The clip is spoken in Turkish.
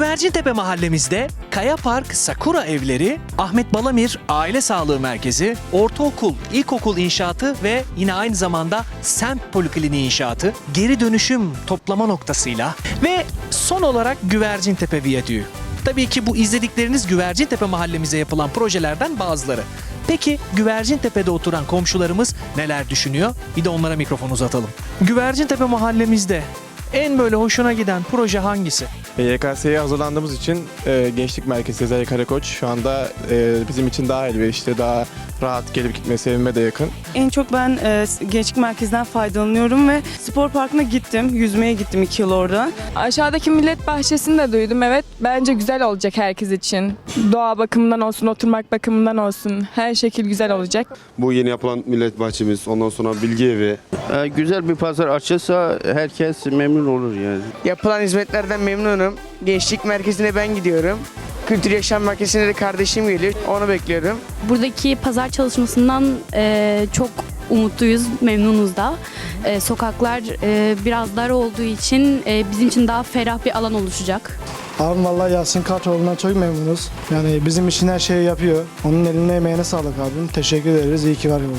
Güvercintepe mahallemizde Kaya Park Sakura Evleri, Ahmet Balamir Aile Sağlığı Merkezi, ortaokul, ilkokul inşaatı ve yine aynı zamanda semt polikliniği inşaatı, geri dönüşüm toplama noktasıyla ve son olarak Güvercintepe Viyadüğü. Tabii ki bu izledikleriniz Güvercintepe mahallemize yapılan projelerden bazıları. Peki Güvercintepe'de oturan komşularımız neler düşünüyor? Bir de onlara mikrofon uzatalım. Güvercintepe mahallemizde en böyle hoşuna giden proje hangisi? YKS'ye hazırlandığımız için e, Gençlik Merkezi Sezai Karakoç şu anda e, bizim için daha elverişli, daha rahat gelip gitmesi evime de yakın. En çok ben e, gençlik merkezden faydalanıyorum ve spor parkına gittim. Yüzmeye gittim iki yıl orada. Aşağıdaki millet bahçesini de duydum evet. Bence güzel olacak herkes için. Doğa bakımından olsun, oturmak bakımından olsun. Her şekil güzel olacak. Bu yeni yapılan millet bahçemiz, ondan sonra bilgi evi, Ee, güzel bir pazar açılsa herkes memnun olur yani. Yapılan hizmetlerden memnunum. Gençlik merkezine ben gidiyorum. Kültür Yaşam Merkezi'ne de kardeşim geliyor. Onu bekliyorum. Buradaki pazar çalışmasından e, çok umutluyuz, memnunuz da. E, sokaklar e, biraz dar olduğu için e, bizim için daha ferah bir alan oluşacak. Abim vallahi Yasin Kartoğlu'ndan çok memnunuz. Yani bizim için her şeyi yapıyor. Onun eline emeğine sağlık abim. Teşekkür ederiz. İyi ki var yolun.